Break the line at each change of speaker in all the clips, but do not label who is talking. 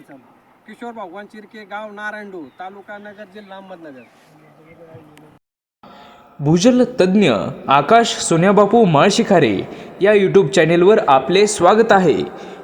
किशोर भगवान चिरके गाव नारायणडू तालुका नगर जिल्हा अहमदनगर.
भूजल तज्ज्ञ आकाश सोन्याबापू माळशिखारे या यूट्यूब चॅनेलवर आपले स्वागत आहे.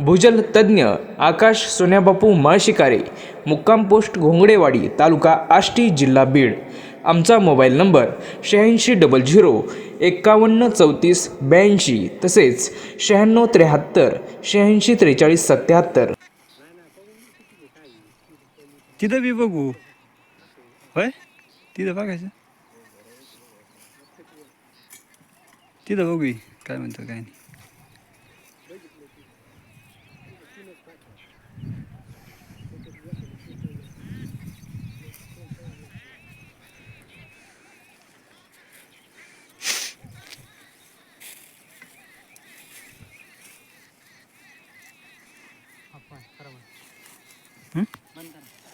भूजल तज्ज्ञ आकाश सोन्याबापू माळशिकारे मुक्काम पोस्ट घोंगडेवाडी तालुका आष्टी जिल्हा बीड आमचा मोबाईल नंबर शहाऐंशी डबल झिरो एक्कावन्न चौतीस ब्याऐंशी तसेच शहाण्णव त्र्याहत्तर शहाऐंशी त्रेचाळीस सत्याहत्तर
तिथं बी बघू होय तिथं बघायचं तिथं बघू काय म्हणतो काय नाही apa, karaman. Hmm? Mantan.